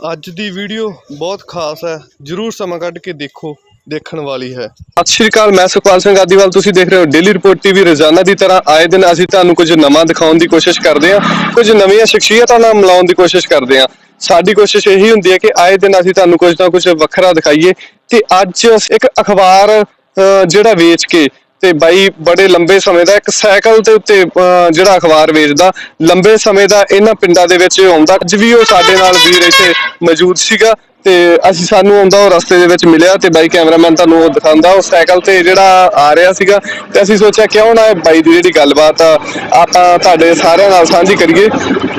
ਅੱਜ ਦੀ ਵੀਡੀਓ ਬਹੁਤ ਖਾਸ ਹੈ। ਜਰੂਰ ਸਮਾਂ ਕੱਢ ਕੇ ਦੇਖੋ ਦੇਖਣ ਵਾਲੀ ਹੈ। ਸਤਿ ਸ਼੍ਰੀ ਅਕਾਲ ਮੈਂ ਸੁਖਪਾਲ ਸਿੰਘ ਆਦੀਵਾਲ ਤੁਸੀਂ ਦੇਖ ਰਹੇ ਹੋ ਡੇਲੀ ਰਿਪੋਰਟ ਟੀਵੀ ਰੋਜ਼ਾਨਾ ਦੀ ਤਰ੍ਹਾਂ ਆਏ ਦਿਨ ਅਸੀਂ ਤੁਹਾਨੂੰ ਕੁਝ ਨਵਾਂ ਦਿਖਾਉਣ ਦੀ ਕੋਸ਼ਿਸ਼ ਕਰਦੇ ਹਾਂ। ਕੁਝ ਨਵੀਆਂ ਸ਼ਖਸੀਅਤਾਂ ਨਾਲ ਮਿਲਾਉਣ ਦੀ ਕੋਸ਼ਿਸ਼ ਕਰਦੇ ਹਾਂ। ਸਾਡੀ ਕੋਸ਼ਿਸ਼ ਇਹੀ ਹੁੰਦੀ ਹੈ ਕਿ ਆਏ ਦਿਨ ਅਸੀਂ ਤੁਹਾਨੂੰ ਕੁਝ ਨਾ ਕੁਝ ਵੱਖਰਾ ਦਿਖਾਈਏ ਤੇ ਅੱਜ ਇੱਕ ਅਖਬਾਰ ਅਹ, ਜਿਹੜਾ ਵੇਚ ਕੇ ਤੇ ਬਾਈ ਬੜੇ ਲੰਬੇ ਸਮੇਂ ਦਾ ਇੱਕ ਸਾਈਕਲ ਦੇ ਉੱਤੇ ਅਹ, ਜਿਹੜਾ ਅਖਬਾਰ ਵੇਚਦਾ ਲੰਬੇ ਸਮੇਂ ਦਾ ਇਹਨਾਂ ਪਿੰਡਾਂ ਦੇ ਵਿੱਚ ਆਉਂਦਾ। ਅੱਜ ਵੀ ਉਹ ਸਾਡੇ ਨਾਲ ਵੀਰ ਇੱਥੇ ਮੌਜੂਦ ਸੀਗਾ। ਤੇ ਅਸੀਂ ਸਾਨੂੰ ਆਉਂਦਾ ਉਹ ਰਸਤੇ ਦੇ ਵਿੱਚ ਮਿਲਿਆ ਤੇ ਬਾਈ ਕੈਮਰਾਮੈਨ ਤੁਹਾਨੂੰ ਉਹ ਦਿਖਾਉਂਦਾ ਉਹ ਸਾਈਕਲ ਤੇ ਜਿਹੜਾ ਆ ਰਿਹਾ ਸੀਗਾ ਤੇ ਅਸੀਂ ਸੋਚਿਆ ਕਿਉਂ ਨਾ ਇਹ ਬਾਈ ਦੀ ਜਿਹੜੀ ਗੱਲਬਾਤ ਆ ਆਪਾਂ ਤੁਹਾਡੇ ਸਾਰਿਆਂ ਨਾਲ ਸਾਂਝੀ ਕਰੀਏ।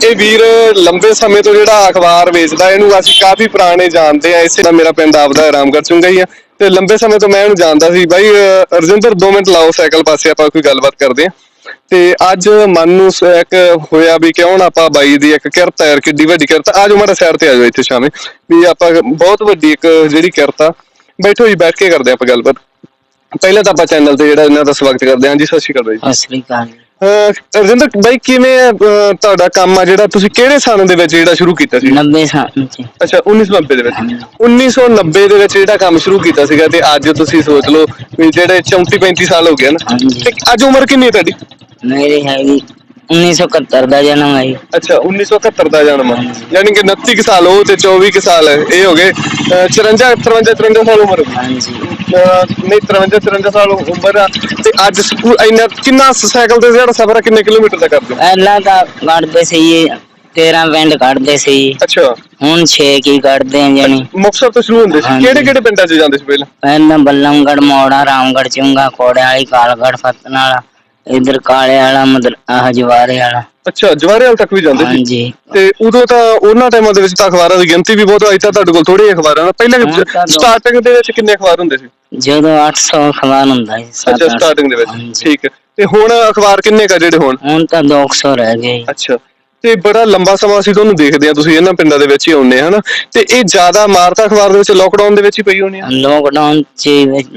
ਇਹ ਵੀਰ ਲੰਬੇ ਸਮੇਂ ਤੋਂ ਜਿਹੜਾ ਅਖਬਾਰ ਵੇਚਦਾ ਇਹਨੂੰ ਅਸੀਂ ਕਾਫੀ ਪੁਰਾਣੇ ਜਾਣਦੇ ਆ ਇਸੇ ਦਾ ਮੇਰਾ ਪਿੰਡ ਆਪਦਾ ਰਾਮਗੜ੍ਹ ਚੁੰਗਾ ਹੀ ਆ। ਤੇ ਲੰਬੇ ਸਮੇਂ ਤੋਂ ਮੈਂ ਇਹਨੂੰ ਜਾਣਦਾ ਸੀ ਬਾਈ ਅਹ, ਰਜਿੰਦਰ 2 ਮਿੰਟ ਲਾਓ ਸਾਈਕਲ ਪਾਸੇ ਆਪਾਂ ਕੋਈ ਗੱਲਬਾਤ ਕਰਦੇ ਆ। ਤੇ ਅੱਜ ਮਨ ਨੂੰ ਇੱਕ ਹੋਇਆ ਵੀ ਕਿਉਂ ਨਾ ਆਪਾਂ ਬਾਈ ਦੀ ਇੱਕ ਕਿਰਤ ਹੈ ਕਿੱਡੀ ਵੱਡੀ ਕਿਰਤ ਆ ਜਾਓ ਮਾੜਾ ਸਾਈਡ ਤੇ ਆ ਜਾਓ ਇੱਥੇ ਸ਼ਾਮੇ। ਵੀ ਆਪਾਂ ਬਹੁਤ ਵੱਡੀ ਇੱਕ ਜਿਹੜੀ ਕਿਰਤ ਆ ਬੈਠੋ ਜੀ ਬੈਠ ਕੇ ਕਰਦੇ ਆਪਾਂ ਗੱਲਬਾਤ। ਪਹਿਲਾਂ ਤਾਂ ਆਪਾਂ ਚੈਨਲ ਤੇ ਜਿਹੜਾ ਇਹਨਾਂ ਦਾ ਸਵਾਗਤ ਕਰਦੇ ਹਾਂ ਜੀ ਸਤਿ ਸ਼੍ਰੀ ਅਕਾਲ ਬਾਈ ਸਤਿ ਸ੍ਰੀ ਅਕਾਲ ਜੀ। ਰਜਿੰਦਰ ਬਾਈ ਕਿਵੇਂ ਤੁਹਾਡਾ ਕੰਮ ਆ ਜਿਹੜਾ? ਤੁਸੀਂ ਕਿਹੜੇ ਸਾਲ ਦੇ ਵਿੱਚ ਜਿਹੜਾ ਸ਼ੁਰੂ ਕੀਤਾ ਸੀ? 90 ਸਾਲ ਅੱਛਾ 1990 ਦੇ ਵਿੱਚ। 1990 ਦੇ ਵਿੱਚ ਜਿਹੜਾ ਕੰਮ ਸ਼ੁਰੂ ਕੀਤਾ ਸੀਗਾ ਤੇ ਅੱਜ ਤੁਸੀਂ ਸੋਚ ਲਓ ਵੀ ਜਿਹੜੇ 34 35 ਸਾਲ ਹੋ ਗਏ ਨਾ ਤੇ ਅੱਜ ਉਮਰ ਕਿੰਨੀ ਹੈ ਤੁਹਾਡੀ? ਮੇਰੀ ਹੈਗੀ 1971 ਦਾ ਜਨਮ ਹੈ ਜੀ। ਅੱਛਾ 1971 ਦਾ ਜਨਮ ਆ। ਯਾਨੀ ਕਿ 29 ਕੁ ਸਾਲ ਉਹ ਤੇ 24 ਕੁ ਸਾਲ ਇਹ ਹੋ ਗਏ ਅਹ 54 53 53 ਸਾਲ ਉਮਰ ਹੋ ਗਈ। ਹਾਂਜੀ। ਅਹ ਨਹੀਂ 53 53 ਸਾਲ ਉਮਰ ਆ। ਤੇ ਅੱਜ ਸਕੂ- ਇੰਨਾ ਕਿੰਨਾ ਸਾਈਕਲ ਤੇ ਜਿਹੜਾ ਸਫ਼ਰ ਆ ਕਿੰਨੇ ਕਿਲੋਮੀਟਰ ਦਾ ਕਰਦੇ? ਹੋ ਪਹਿਲਾਂ ਤਾਂ ਕੱਢਦੇ ਸੀ ਜੀ 13 ਪਿੰਡ ਕੱਢਦੇ ਸੀ। ਅੱਛਾ। ਹੁਣ 6 ਕੀ ਕੱਢਦੇ ਆ ਜਾਨੀ ਮੁਕਤਸਰ ਤੋਂ ਸ਼ੁਰੂ ਹੁੰਦੇ ਸੀ। ਹਾਂਜੀ। ਕਿਹੜੇ ਕਿਹੜੇ ਪਿੰਡਾਂ 'ਚ ਜਾਂਦੇ ਸੀ ਪਹਿਲਾਂ? ਪਹਿਲਾਂ ਬੱਲਮਗੜ ਮੋੜਾ ਰਾਮਗੜ ਚੁੰਗਾ ਕੋੜੇ ਵਾਲੀ ਕਾਲਗੜ ਫਤਨ ਵਾਲਾ ਇਧਰ ਕਾਲੇ ਵਾਲਾ ਮਦਰ ਆਹ ਜਵਾਰੇ ਵਾਲਾ। ਅੱਛਾ ਜਵਾਹਰਲਾਲ ਤੱਕ ਵੀ ਜਾਂਦੇ ਸੀ? ਹਾਂਜੀ। ਤੇ ਉਦੋਂ ਤਾਂ ਉਹਨਾਂ ਟਾਈਮਾਂ ਦੇ ਵਿੱਚ ਤਾਂ ਅਖਬਾਰਾਂ ਦੀ ਗਿਣਤੀ ਵੀ ਬਹੁਤ ਆਈ ਤਾਂ ਤੁਹਾਡੇ ਕੋਲ ਥੋੜੀ ਅਖਬਾਰਾਂ ਨੇ। ਪਹਿਲਾਂ ਤਾਂ ਦੋ- ਸਟਾਰਟਿੰਗ ਦੇ ਵਿੱਚ ਕਿੰਨੇ ਅਖਬਾਰ ਹੁੰਦੇ ਸੀ? ਜਦੋਂ 800 ਅਖਬਾਰ ਹੁੰਦਾ ਸੀ ਸੱਤ ਅੱਛਾ ਅੱਠ। ਸਟਾਰਟਿੰਗ ਦੇ ਵਿੱਚ। ਹਾਂਜੀ। ਠੀਕ ਹੈ। ਤੇ ਹੁਣ ਅਖਬਾਰ ਕਿੰਨੇ ਕਾ ਜਿਹੜੇ ਹੁਣ? ਹੁਣ ਤਾਂ 200 ਰਹਿ ਗਏ। ਅੱਛਾ। ਤੇ ਬੜਾ ਲੰਬਾ ਸਮਾਂ ਅਸੀਂ ਤੁਹਾਨੂੰ ਦੇਖਦੇ ਆ ਤੁਸੀਂ ਇਹਨਾਂ ਪਿੰਡਾਂ ਦੇ ਵਿੱਚ ਹੀ ਆਉਂਦੇ ਹਨਾ? ਤੇ ਇਹ ਜ਼ਿਆਦਾ ਮਾਰਤਾ ਅਖਬਾਰ ਦੇ ਵਿੱਚ ਲੋਕਡਾਊਨ ਦੇ ਵਿੱਚ ਹੀ ਪਈ ਹੋਣੀ ਆ? ਲੋਕਡਾਊਨ ਚ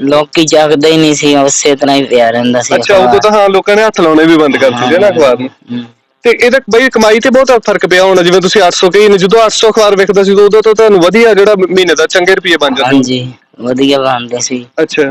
ਲੋਕੀ ਜਾਗਦੇ ਹੀ ਨਹੀਂ ਸੀ ਉਸੇ ਤਰ੍ਹਾਂ ਹੀ ਪਿਆ ਰਹਿੰਦਾ ਸੀ ਅੱਛਾ ਉਦੋਂ ਤਾਂ ਹਾਂ ਲੋਕਾਂ ਨੇ ਹੱਥ ਲਾਉਣੇ ਵੀ ਬੰਦ ਕਰ ਦਿੱਤੇ ਨਾ ਅਖਬਾਰ ਨੂੰ। ਤੇ ਇਹਦਾ ਬਈ ਕਮਾਈ ਤੇ ਬਹੁਤ ਫ਼ਰਕ ਪਿਆ ਹੋਣਾ ਜਿਵੇਂ ਤੁਸੀਂ 800 ਕਹੀ ਨੇ ਜਦੋਂ 800 ਅਖਬਾਰ ਵਿਕਦਾ ਸੀ ਉਦੋਂ ਤਾਂ ਤੁਹਾਨੂੰ ਵਧੀਆ ਜਿਹੜਾ ਮਹੀਨੇ ਦਾ ਚੰਗੇ ਰੁਪਏ ਬਣ ਜਾਂਦੇ ਹਾਂਜੀ ਵਧੀਆ ਬਣਦੇ ਸੀ। ਅੱਛਾ।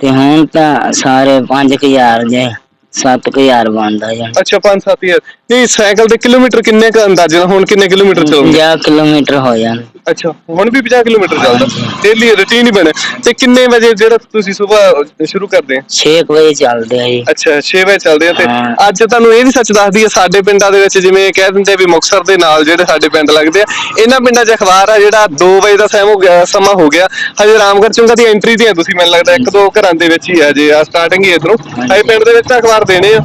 ਤੇ ਹੁਣ ਤਾਂ ਸਾਰੇ 5000 ਜੇ। 7000 ਬਣਦਾ ਜਾਂ ਅੱਛਾ 5-7000 ਨਹੀਂ ਸਾਈਕਲ ਦੇ ਕਿਲੋਮੀਟਰ ਕਿੰਨੇ ਕ ਅੰਦਾਜ਼ੇ ਨਾਲ? ਹੁਣ ਕਿੰਨੇ ਕਿਲੋਮੀਟਰ ਚੱਲਦੇ 50 ਕਿਲੋਮੀਟਰ ਹੋ ਜਾਂਦੇ ਅੱਛਾ ਹੁਣ ਵੀ 50 ਕਿਲੋਮੀਟਰ ਚੱਲਦਾ। ਡੇਲੀ ਰੁਟੀਨ ਹੀ ਬਣਿਆ ਤੇ ਕਿੰਨੇ ਵਜੇ ਜਿਹੜਾ ਤੁਸੀਂ ਸਵੇਰ ਸ਼ੁਰੂ ਕਰਦੇ ਆ? 6 ਵਜੇ ਚੱਲਦੇ ਆ ਜੀ। ਅੱਛਾ 6 ਵਜੇ ਚੱਲਦੇ ਆ ਤੇ। ਅੱਜ ਤੁਹਾਨੂੰ ਇਹ ਵੀ ਸੱਚ ਦੱਸਦੀ ਹੈ ਸਾਡੇ ਪਿੰਡਾਂ ਦੇ ਵਿੱਚ ਜਿਵੇਂ ਕਹਿ ਦਿੰਦੇ ਆ ਵੀ ਮੁਕਸਰ ਦੇ ਨਾਲ ਜਿਹੜੇ ਸਾਡੇ ਪਿੰਡ ਲੱਗਦੇ ਆ ਇਹਨਾਂ ਪਿੰਡਾਂ 'ਚ ਅਖਬਾਰ ਆ ਜਿਹੜਾ 2 ਵਜੇ ਦਾ ਸਮਾਂ ਹੋ ਗਿਆ ਸਮਾਂ ਹੋ ਗਿਆ। ਹਜੇ ਰਾਮਗੜ੍ਹ ਚੁੰਗਾ ਦੀ ਐਂਟਰੀ ਤੇ ਆ ਤੁਸੀਂ ਮੈਨੂੰ ਲੱਗਦਾ ਇੱਕ ਦੋ ਘਰਾਂ ਦੇ ਵਿੱਚ ਹੀ ਆ ਜੇ ਆ ਸਟਾਰਟਿੰਗ ਹੀ ਇਧਰੋਂ। ਹਜੇ। ਪਿੰਡ ਦੇ ਵਿੱਚ ਅਖਬਾਰ ਦੇਣੇ ਆ।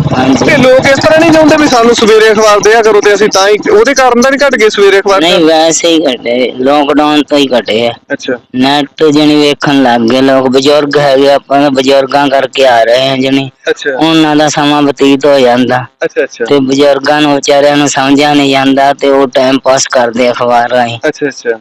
ਤੇ ਲੋਕ ਇਸ ਤਰ੍ਹਾਂ ਨਹੀਂ ਚਾਹੁੰਦੇ ਵੀ ਸਾਨੂੰ ਸਵੇਰੇ ਅਖਬਾਰ ਦਿਆ ਕਰੋ ਤੇ ਅਸੀਂ ਤਾਂ ਹੀ ਉਹਦੇ ਕਾਰਨ ਤਾਂ ਨਹੀਂ ਘਟ ਗਏ ਸਵੇਰੇ ਅਖਬਾਰ ਨਹੀਂ ਵੈਸੇ ਹੀ ਘਟੇ ਲੋਕਡਾਊਨ ਤੋਂ ਹੀ ਘਟੇ ਆ। ਅੱਛਾ। ਨੈਟ ਜਣੀ ਵੇਖਣ ਲੱਗ ਗਏ ਲੋਕ ਬਜ਼ੁਰਗ ਹੈਗੇ ਆਪਾਂ ਬਜ਼ੁਰਗਾਂ ਕਰਕੇ ਆ ਰਹੇ ਆ ਜਣੀ। ਅੱਛਾ। ਉਹਨਾਂ ਦਾ ਸਮਾਂ ਬਤੀਤ ਹੋ ਜਾਂਦਾ। ਅੱਛਾ ਅੱਛਾ। ਤੇ ਬਜ਼ੁਰਗਾਂ ਨੂੰ ਵਿਚਾਰਿਆਂ ਨੂੰ ਸਮਝਿਆ ਨਹੀਂ ਜਾਂਦਾ ਤੇ ਉਹ ਟਾਈਮ ਪਾਸ ਕਰਦੇ ਅਖਬਾਰ ਰਾਹੀਂ। ਅੱਛਾ ਅੱਛਾ।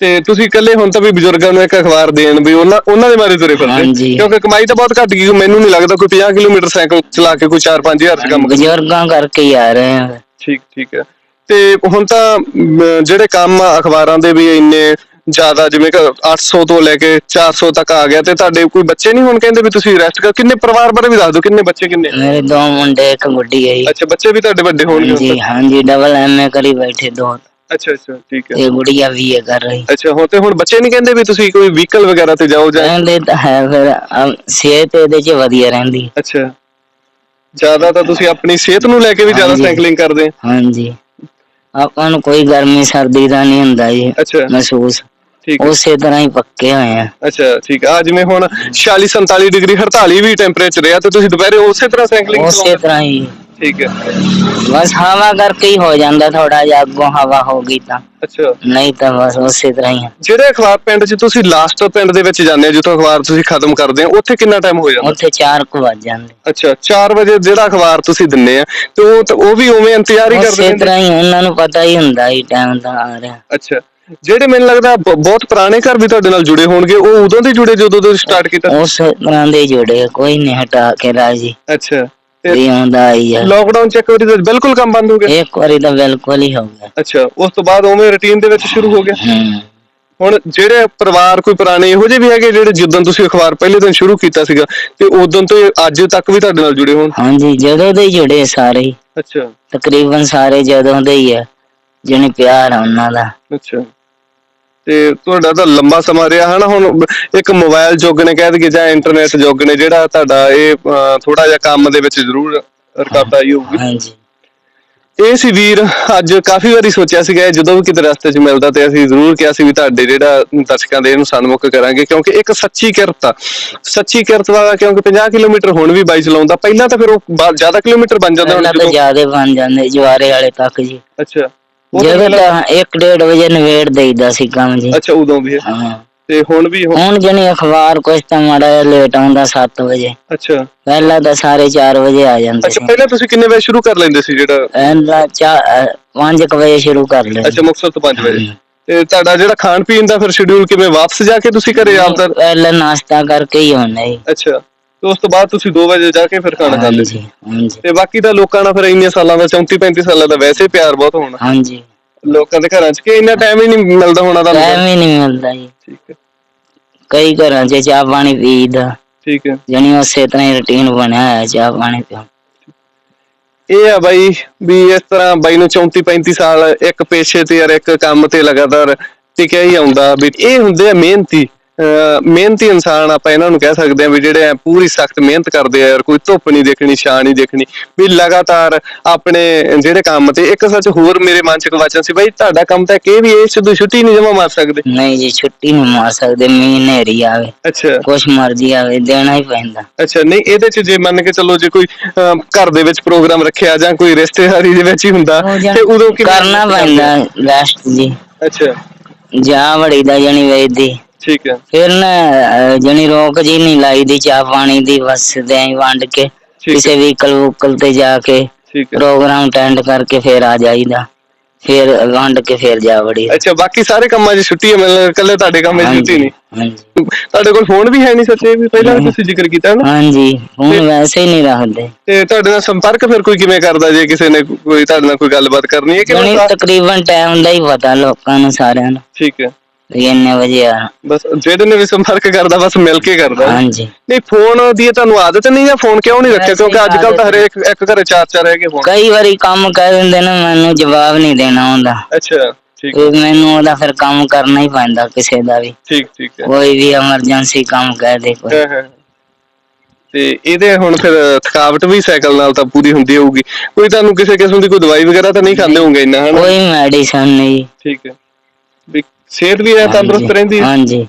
ਤੇ ਤੁਸੀਂ ਇਕੱਲੇ ਹੁਣ ਤਾਂ ਵੀ ਬਜ਼ੁਰਗਾਂ ਨੂੰ ਇੱਕ ਅਖਬਾਰ ਦੇਣ ਵੀ ਉਹਨਾਂ ਉਹਨਾਂ ਦੇ ਬਾਰੇ ਤੁਰੇ ਫਿਰਦੇ। ਹਾਂਜੀ। ਕਿਉਂਕਿ ਕਮਾਈ ਤਾਂ ਬਹੁਤ ਘੱਟ ਗਈ ਮੈਨੂੰ ਨਹੀਂ ਲੱਗਦਾ ਕੋਈ 50 ਕਿਲੋਮੀਟਰ ਸਾਈਕਲ ਚਲਾ ਕੇ ਕੋਈ 4-5000 ਚ ਕੰਮ ਬਜ਼ੁਰਗਾਂ ਕਰਕੇ ਹੀ ਆ ਰਹੇ ਆ। ਠੀਕ ਠੀਕ ਹੈ। ਤੇ ਹੁਣ ਤਾਂ ਮ, ਜਿਹੜੇ ਕੰਮ ਆ ਅਖਬਾਰਾਂ ਦੇ ਵੀ ਇੰਨੇ ਜ਼ਿਆਦਾ ਜਿਵੇਂ ਕਿ 800 ਤੋਂ ਲੈ ਕੇ 400 ਤੱਕ ਆ ਗਿਆ ਤੇ ਤੁਹਾਡੇ ਕੋਈ ਬੱਚੇ ਨਹੀਂ ਹੁਣ ਕਹਿੰਦੇ ਵੀ ਤੁਸੀਂ ਰੈਸਟ ਕਰ ਕਿੰਨੇ ਪਰਿਵਾਰ ਬਾਰੇ ਵੀ ਦੱਸ ਦਿਓ ਕਿੰਨੇ ਬੱਚੇ ਕਿੰਨੇ? ਮੇਰੇ ਦੋ ਮੁੰਡੇ ਇੱਕ ਗੁੱਡੀ ਹੈ ਜੀ। ਅੱਛਾ ਬੱਚੇ ਵੀ ਤੁਹਾਡੇ ਵੱਡੇ ਹੋਣਗੇ ਹੁਣ ਹਾਂਜੀ ਹਾਂਜੀ ਡਬਲ ਐਮਏ ਕਰੀ ਬੈਠੇ ਦੋ। ਤਾਂ। ਅੱਛਾ ਅੱਛਾ ਠੀਕ ਹੈ। ਤੇ ਗੁੜੀਆ ਵੀ ਹੈ ਕਰ ਰਹੀ ਅੱਛਾ ਹੁਣ ਤੇ ਹੁਣ ਬੱਚੇ ਨਹੀਂ ਕਹਿੰਦੇ ਵੀ ਤੁਸੀਂ ਕੋਈ ਵਹੀਕਲ ਵਗੈਰਾ ਤੇ ਜਾਓ ਜਾਂ ਕਹਿੰਦੇ ਤਾਂ ਹੈ ਫਿਰ ਅਮ, ਸਿਹਤ ਇਹਦੇ ਚ ਵਧੀਆ ਰਹਿੰਦੀ। ਅੱਛਾ। ਜ਼ਿਆਦਾ ਤਾਂ ਤੁਸੀਂ ਆਪਣੀ ਸਿਹਤ ਨੂੰ ਲੈ ਕੇ ਵੀ ਜ਼ਿਆਦਾ ਹਾਂਜੀ। ਸਾਈਕਲਿੰਗ ਕਰਦੇ। ਆ ਹਾਂਜੀ। ਆਪਾਂ ਨੂੰ ਕੋਈ ਗਰਮੀ ਸਰਦੀ ਦਾ ਨਹੀਂ ਹੁੰਦਾ ਜੀ ਅੱਛਾ। ਮਹਿਸੂਸ। ਠੀਕ ਹੈ। ਉਸੇ ਤਰ੍ਹਾਂ ਹੀ ਪੱਕੇ ਹੋਏ ਆ। ਅੱਛਾ ਠੀਕ ਆ। ਜਿਵੇਂ ਹੁਣ 46 47 ਡਿਗਰੀ 48 ਵੀ ਟੈਂਪਰੇਚਰ ਰਿਹਾ ਤੇ ਤੁਸੀਂ ਦੁਪਹਿਰੇ ਉਸੇ ਤਰ੍ਹਾਂ ਸਾਈਕਲਿੰਗ ਉਸੇ ਤਰ੍ਹਾਂ ਹੀ। ਠੀਕ ਹੈ। ਬਸ ਹਵਾ ਕਰਕੇ ਹੀ ਹੋ ਜਾਂਦਾ ਥੋੜਾ ਜਿਹਾ ਅੱਗੋਂ ਹਵਾ ਹੋ ਗਈ ਤਾਂ। ਅੱਛਾ। ਨਹੀਂ ਤਾਂ ਬਸ ਉਸੇ ਤਰ੍ਹਾਂ ਹੀ ਆ। ਜਿਹੜੇ ਅਖਬਾਰ ਪਿੰਡ 'ਚ ਤੁਸੀਂ ਲਾਸਟ ਪਿੰਡ ਦੇ ਵਿੱਚ ਜਾਂਦੇ ਹੋ ਜਿੱਥੋਂ ਅਖਬਾਰ ਤੁਸੀਂ ਖਤਮ ਕਰਦੇ ਹੋ ਉੱਥੇ ਕਿੰਨਾ ਟਾਈਮ ਹੋ ਜਾਂਦਾ? ਉੱਥੇ 4 ਕੁ ਵੱਜ ਜਾਂਦੇ। ਅੱਛਾ 4 ਵਜੇ ਜਿਹੜਾ ਅਖਬਾਰ ਤੁਸੀਂ ਦਿੰਨੇ ਆ ਤੇ ਉਹ ਤਾਂ ਉਹ ਵੀ ਉਵੇਂ ਇੰਤਜ਼ਾਰ ਹੀ ਕਰਦੇ ਉਸੇ ਰਹਿੰਦੇ? ਤਰ੍ਹਾਂ ਹੀ ਉਹਨਾਂ ਨੂੰ ਪਤਾ ਹੀ ਹੁੰਦਾ ਹੀ ਟਾਈਮ ਤਾਂ ਆ ਰਿਹਾ। ਅੱਛਾ। ਜਿਹੜੇ ਮੈਨੂੰ ਲੱਗਦਾ ਬ- ਬਹੁਤ ਪੁਰਾਣੇ ਘਰ ਵੀ ਤੁਹਾਡੇ ਨਾਲ ਜੁੜੇ ਹੋਣਗੇ ਉਹ ਉਦੋਂ ਦੇ ਜੁੜੇ ਜਦੋਂ ਤੁਸੀਂ ਸਟਾਰਟ ਕੀਤਾ? ਉਸ ਤਰ੍ਹਾਂ ਦੇ ਜੁੜੇ ਕੋਈ ਨਹੀਂ ਹਟਾ ਕੇ ਰਾਜੀ। ਅੱਛਾ। ਵੀ ਆਉਂਦਾ ਹੀ ਆ। ਲੋਕਡਾਊਨ ਚ ਇੱਕ ਵਾਰੀ ਤਾਂ ਬਿਲਕੁਲ ਕੰਮ ਬੰਦ ਹੋ ਗਿਆ? ਇੱਕ ਵਾਰੀ ਤਾਂ ਬਿਲਕੁਲ ਹੀ ਹੋ ਗਿਆ। ਅੱਛਾ ਉਸ ਤੋਂ ਬਾਅਦ ਉਵੇਂ ਰੁਟੀਨ ਦੇ ਵਿੱਚ ਸ਼ੁਰੂ ਹੋ ਗਿਆ? ਹੁਣ ਜਿਹੜੇ ਪਰਿਵਾਰ ਕੋਈ ਪੁਰਾਣੇ ਇਹੋ ਜਿਹੇ ਵੀ ਹੈਗੇ ਜਿਹੜੇ ਜਿੱਦਾਂ ਤੁਸੀਂ ਅਖਬਾਰ ਪਹਿਲੇ ਦਿਨ ਸ਼ੁਰੂ ਕੀਤਾ ਸੀਗਾ ਤੇ ਉਦੋਂ ਤੋਂ ਅੱਜ ਤੱਕ ਵੀ ਤੁਹਾਡੇ ਨਾਲ ਜੁੜੇ ਹੋਣ? ਹਾਂਜੀ ਜਦੋਂ ਦੇ ਹੀ ਜੁੜੇ ਸਾਰੇ। ਹੀ। ਅੱਛਾ। ਤਕਰੀਬਨ ਸਾਰੇ ਜਦੋਂ ਦੇ ਹੀ ਆ ਜਿਹਨੇ ਪਿਆਰ ਆ ਉਹਨਾਂ ਦਾ। ਅੱਛਾ। ਤੇ ਤੁਹਾਡਾ ਤਾਂ ਲੰਬਾ ਸਮਾਂ ਰਿਹਾ ਹਨਾ ਹੁਣ ਇੱਕ ਮੋਬਾਈਲ ਯੁੱਗ ਨੇ ਕਹਿ ਦਈਏ ਜਾਂ ਇੰਟਰਨੈਟ ਯੁੱਗ ਨੇ ਜਿਹੜਾ ਤੁਹਾਡਾ ਇਹ ਥੋੜਾ ਜਿਹਾ ਕੰਮ ਦੇ ਵਿੱਚ ਜ਼ਰੂਰ ਰੁਕਾਵਟ ਆਈ ਹੋਊਗੀ। ਹਾਂਜੀ। ਇਹ ਸੀ ਵੀਰ ਅੱਜ ਕਾਫੀ ਵਾਰੀ ਸੋਚਿਆ ਸੀਗਾ ਜਦੋਂ ਵੀ ਕਿਤੇ ਰਸਤੇ 'ਚ ਮਿਲਦਾ ਤੇ ਅਸੀਂ ਜ਼ਰੂਰ ਕਿਹਾ ਸੀ ਵੀ ਤੁਹਾਡੇ ਜਿਹੜਾ ਦਰਸ਼ਕਾਂ ਦੇ ਇਹਨੂੰ ਸਨਮੁਖ ਕਰਾਂਗੇ ਕਿਉਂਕਿ ਇੱਕ ਸੱਚੀ ਕਿਰਤ ਆ। ਸੱਚੀ ਕਿਰਤ ਵਾਲਾ ਕਿਉਂਕਿ 50 ਕਿਲੋਮੀਟਰ ਹੁਣ ਵੀ ਬਾਈ ਚਲਾਉਂਦਾ ਪਹਿਲਾਂ ਤਾਂ ਫਿਰ ਉਹ ਜ਼ਿਆਦਾ ਕਿਲੋਮੀਟਰ ਬਣ ਜਾਂਦਾ ਤਾਂ ਜ਼ਿਆਦੇ ਬਣ ਜਾਂਦੇ ਜਵਾਰੇ ਵਾਲੇ ਤੱਕ ਜੀ। ਅੱਛਾ। ਜਦੋਂ ਤਾਂ 1:30 ਵਜੇ ਨਵੇੜ ਦੇਈਦਾ ਸੀ ਕੰਮ ਜੀ। ਅੱਛਾ ਉਦੋਂ ਵੀ। ਹੈ। ਹਾਂ ਤੇ ਹੁਣ ਵੀ ਹੁਣ- ਹੁਣ ਜਣੀ ਅਖਬਾਰ ਕੁਛ ਤਾਂ ਮਾੜਾ ਜਿਹਾ ਲੇਟ ਆਉਂਦਾ 7 ਵਜੇ। ਅੱਛਾ। ਪਹਿਲਾਂ ਤਾਂ ਸਾਰੇ 4 ਵਜੇ ਆ ਜਾਂਦੇ ਅੱਛਾ ਸੀ। ਪਹਿਲਾਂ ਤੁਸੀਂ ਕਿੰਨੇ ਵਜੇ ਸ਼ੁਰੂ ਕਰ ਲੈਂਦੇ ਸੀ ਜਿਹੜਾ ਪਹਿਲਾਂ 5 ਵਜੇ ਸ਼ੁਰੂ ਕਰ ਅੱਛਾ ਮੁਕਤਸਰ ਤੋਂ 5 ਵਜੇ। ਤੇ ਤੁਹਾਡਾ ਜਿਹੜਾ ਖਾਣ ਪੀਣ ਦਾ ਫਿਰ ਸ਼ਡਿਊਲ ਕਿਵੇਂ ਵਾਪਸ ਜਾ ਕੇ ਤੁਸੀਂ ਘਰੇ ਆਪਦਾ ਪਹਿਲਾਂ ਨਾਸ਼ਤਾ ਕਰਕੇ ਹੀ ਆਉਣਾ ਜੀ ਅੱਛਾ। ਤੇ ਉਸ ਤੋਂ ਬਾਅਦ ਤੁਸੀਂ 2 ਵਜੇ ਜਾ ਕੇ ਫਿਰ ਖਾਣਾ ਹਾਂਜੀ ਹਾਂਜੀ। ਤੇ ਬਾਕੀ ਤਾਂ ਲੋਕਾਂ ਨਾਲ ਫਿਰ ਇੰਨੇ ਸਾਲਾਂ ਦਾ 34 35 ਸਾਲਾਂ ਦਾ ਵੈਸੇ ਪਿਆਰ ਬਹੁਤ ਹੋਣਾ। ਹਾਂਜੀ। ਲੋਕਾਂ ਦੇ ਘਰਾਂ 'ਚ ਕਿ ਇੰਨਾ ਟਾਈਮ ਹੀ ਨਹੀਂ ਮਿਲਦਾ ਹੋਣਾ ਤੁਹਾਨੂੰ? ਟਾਈਮ ਹੀ ਨਹੀਂ ਮਿਲਦਾ ਜੀ। ਠੀਕ ਹੈ। ਕਈ ਘਰਾਂ 'ਚ ਚਾਹ ਪਾਣੀ ਪੀਦਾ ਠੀਕ ਹੈ। ਜਣੀ ਉਸੇ ਤਰ੍ਹਾਂ ਹੀ ਰੁਟੀਨ ਬਣਿਆ ਹੋਇਆ ਚਾਹ ਪਾਣੀ ਪੀਣ ਇਹ ਆ ਬਾਈ ਵੀ ਇਸ ਤਰ੍ਹਾਂ ਬਾਈ ਨੂੰ 34 35 ਸਾਲ ਇੱਕ ਪੇਸ਼ੇ ਤੇ ਯਾਰ ਇੱਕ ਕੰਮ ਤੇ ਲਗਾਤਾਰ ਟਿਕਿਆ ਹੀ ਆਉਂਦਾ ਵੀ ਇਹ ਹੁੰਦੇ ਆ ਮਿਹਨਤੀ। ਮਿਹਨਤੀ ਇਨਸਾਨ ਆਪਾਂ ਇਹਨਾਂ ਨੂੰ ਕਹਿ ਸਕਦੇ ਆ ਵੀ ਜਿਹੜੇ ਆ ਪੂਰੀ ਸਖਤ ਮਿਹਨਤ ਕਰਦੇ ਆ ਯਾਰ ਕੋਈ ਧੁੱਪ ਨਹੀਂ ਦੇਖਣੀ ਛਾਂ ਨਹੀਂ ਦੇਖਣੀ ਵੀ ਲਗਾਤਾਰ ਆਪਣੇ ਜਿਹੜੇ ਕੰਮ ਤੇ ਇੱਕ ਸੱਚ ਹੋਰ ਮੇਰੇ ਮਨ ਚ ਇੱਕ ਵਚਨ ਸੀ ਬਾਈ ਤੁਹਾਡਾ ਕੰਮ ਤਾਂ ਕਿ ਵੀ ਇਹ ਸਿੱਧੂ ਛੁੱਟੀ ਨਹੀਂ ਜਮਾ ਮਾਰ ਸਕਦੇ। ਨਹੀਂ ਜੀ ਛੁੱਟੀ ਨਹੀਂ ਮਾਰ ਸਕਦੇ ਮੀਂਹ ਨੇਰੀ ਆਵੇ ਅੱਛਾ। ਕੁਛ ਮਰਜ਼ੀ ਆਵੇ ਦੇਣਾ ਹੀ ਪੈਂਦਾ। ਅੱਛਾ ਨਹੀਂ ਇਹਦੇ ਚ ਜੇ ਮੰਨ ਕੇ ਚੱਲੋ ਜੇ ਕੋਈ ਘਰ ਦੇ ਵਿੱਚ ਪ੍ਰੋਗਰਾਮ ਰੱਖਿਆ ਜਾਂ ਕੋਈ ਰਿਸ਼ਤੇਦਾਰੀ ਦੇ ਵਿੱਚ ਹੀ ਹੁੰਦਾ ਤੇ ਉਦੋਂ ਕਿਵੇਂ ਕਰਨਾ ਪੈਂਦਾ ਰੈਸਟ ਜੀ। ਅੱਛਾ। ਜਾ ਵੜੀ ਦਾ ਜਣੀ ਵੇਚਦੀ। ਠੀਕ ਹੈ। ਫਿਰ ਨਾ ਅਹ, ਜਣੀ ਰੋਕ ਜੀ ਨਹੀਂ ਲਾਈਦੀ ਚਾਹ ਪਾਣੀ ਦੀ ਬਸ ਦੇ ਵੰਡ ਕੇ ਠੀਕ ਕਿਸੇ ਵਹੀਕਲ ਵੂਕਲ ਤੇ ਜਾ ਕੇ ਠੀਕ ਹੈ। ਪ੍ਰੋਗਰਾਮ ਅਟੈਂਡ ਕਰਕੇ ਫਿਰ ਆ ਜਾਈਦਾ। ਫਿਰ ਵੰਡ ਕੇ ਫਿਰ ਜਾ ਵੜੀ ਅੱਛਾ ਬਾਕੀ ਸਾਰੇ ਕੰਮਾਂ 'ਚ ਛੁੱਟੀ ਹੈ ਮਤਲਬ ਇਕੱਲੇ ਤੁਹਾਡੇ ਕੰਮ 'ਚ ਛੁੱਟੀ ਨਹੀਂ? ਹਾਂਜੀ ਤੁਹਾਡੇ ਕੋਲ ਫੋਨ ਵੀ ਹੈ ਨਹੀਂ ਸੱਚੇ ਵੀ ਪਹਿਲਾਂ ਵੀ ਤੁਸੀਂ ਜ਼ਿਕਰ ਕੀਤਾ ਹੈ ਨਾ? ਹਾਂਜੀ ਹੁਣ ਵੈਸੇ ਹੀ ਨਹੀਂ ਰੱਖਦੇ। ਤੇ ਤੁਹਾਡੇ ਨਾਲ ਸੰਪਰਕ ਫਿਰ ਕੋਈ ਕਿਵੇਂ ਕਰਦਾ ਜੇ ਕਿਸੇ ਨੇ ਕੋਈ ਤੁਹਾਡੇ ਨਾਲ ਕੋਈ ਗੱਲਬਾਤ ਕਰਨੀ ਹੈ ਜਣੀ ਕਿਵੇਂ ਤਕਰੀਬਨ ਟਾਈਮ ਦਾ ਹੀ ਪਤਾ ਲੋਕਾਂ ਨੂੰ ਸਾਰਿਆਂ ਨੂੰ। ਠੀਕ ਹੈ। ਇੰਨੇ ਵਜੇ ਆ। ਬਸ ਜਿਹੜੇ ਨੇ ਵੀ ਸੰਪਰਕ ਕਰਦਾ ਬਸ ਮਿਲ ਕੇ ਕਰਦਾ। ਹਾਂਜੀ। ਨਹੀਂ ਫੋਨ ਦੀ ਤੁਹਾਨੂੰ ਆਦਤ ਨਹੀਂ ਜਾਂ ਫੋਨ ਕਿਉਂ ਨਹੀਂ ਰੱਖਿਆ? ਕਿਉਂਕਿ ਅੱਜ ਕੱਲ ਤਾਂ ਹਰੇਕ ਇੱਕ ਘਰੇ ਚਾਰ ਚਾਰ ਰਹਿ ਗਏ ਫੋਨ ਕਈ ਵਾਰੀ ਕੰਮ ਕਹਿ ਦਿੰਦੇ ਨੇ ਮੈਨੂੰ ਜਵਾਬ ਨਹੀਂ ਦੇਣਾ ਹੁੰਦਾ। ਅੱਛਾ ਠੀਕ ਤੇ ਮੈਨੂੰ ਉਹਦਾ ਫਿਰ ਕੰਮ ਕਰਨਾ ਹੀ ਪੈਂਦਾ ਕਿਸੇ ਦਾ ਵੀ। ਠੀਕ ਠੀਕ ਹੈ। ਕੋਈ ਵੀ ਐਮਰਜੈਂਸੀ ਕੰਮ ਕਹਿ ਦੇ ਕੋਈ। ਹਾਂ, ਹਾਂ। ਤੇ ਇਹਦੇ ਹੁਣ ਫਿਰ ਥਕਾਵਟ ਵੀ ਸਾਈਕਲ ਨਾਲ ਤਾਂ ਪੂਰੀ ਹੁੰਦੀ ਹੋਊਗੀ। ਕੋਈ ਤੁਹਾਨੂੰ ਕਿਸੇ ਕਿਸਮ ਦੀ ਕੋਈ ਦਵਾਈ ਵਗੈਰਾ ਤਾਂ ਨਹੀਂ ਖਾਂਦੇ ਹੋਗੇ ਇੰਨਾ ਹਨਾ? ਕੋਈ ਮੈਡੀਸਨ ਨਹੀਂ। ਠੀਕ ਹੈ। ਵੀ ਸਿਹਤ ਵੀ ਹੈ ਤੰਦਰੁਸਤ ਰਹਿੰਦੀ ਹਾਂਜੀ।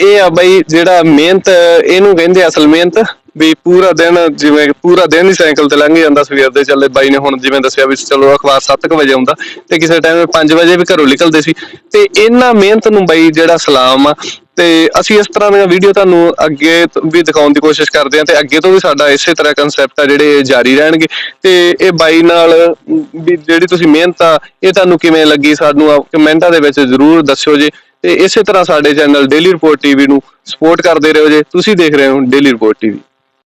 ਇਹ ਆ ਬਈ ਜਿਹੜਾ ਮਿਹਨਤ ਇਹਨੂੰ ਕਹਿੰਦੇ ਅਸਲ ਮਿਹਨਤ। ਵੀ ਪੂਰਾ ਦਿਨ ਜਿਵੇਂ ਪੂਰਾ ਦਿਨ ਹੀ ਸਾਈਕਲ ਤੇ ਲੰਘ ਜਾਂਦਾ ਸਵੇਰ ਦੇ, ਚੱਲੇ ਬਾਈ ਨੇ ਹੁਣ ਜਿਵੇਂ ਦੱਸਿਆ ਵੀ ਚਲੋ ਅਖਬਾਰ 7:00 ਵਜੇ ਆਉਂਦਾ ਤੇ ਕਿਸੇ ਟਾਈਮ 5 ਵਜੇ ਵੀ ਘਰੋਂ ਨਿਕਲਦੇ ਸੀ। ਤੇ ਇਹਨਾਂ ਮਿਹਨਤ ਨੂੰ ਬਾਈ ਜਿਹੜਾ ਸਲਾਮ ਆ, ਤੇ ਅਸੀਂ ਇਸ ਤਰ੍ਹਾਂ ਦੀਆਂ ਵੀਡੀਓ ਤੁਹਾਨੂੰ ਅੱਗੇ ਵੀ ਦਿਖਾਉਣ ਦੀ ਕੋਸ਼ਿਸ਼ ਕਰਦੇ ਹਾਂ ਤੇ ਅੱਗੇ ਤੋਂ ਵੀ ਸਾਡਾ ਇਸੇ ਤਰ੍ਹਾਂ ਕਨਸੈਪਟ ਆ ਜਿਹੜੇ ਜਾਰੀ ਰਹਿਣਗੇ। ਤੇ ਇਹ ਬਾਈ ਨਾਲ ਵੀ ਜਿਹੜੀ ਤੁਸੀਂ ਮਿਹਨਤ ਆ, ਇਹ ਤੁਹਾਨੂੰ ਕਿਵੇਂ ਲੱਗੀ ਸਾਨੂੰ ਕਮੈਂਟਾਂ ਦੇ ਵਿੱਚ ਜ਼ਰੂਰ ਦੱਸਿਓ ਜੀ। ਤੇ ਇਸੇ ਤਰ੍ਹਾਂ ਸਾਡੇ ਚੈਨਲ ਡੇਲੀ ਰਿਪੋਰਟ ਟੀਵੀ ਨੂੰ ਸਪੋਰਟ ਕਰਦੇ ਰਹੋ ਜੇ। ਤੁਸੀਂ ਦੇਖ ਰਹੇ ਹੋ ਡੇਲੀ ਰਿਪੋਰਟ ਟੀਵੀ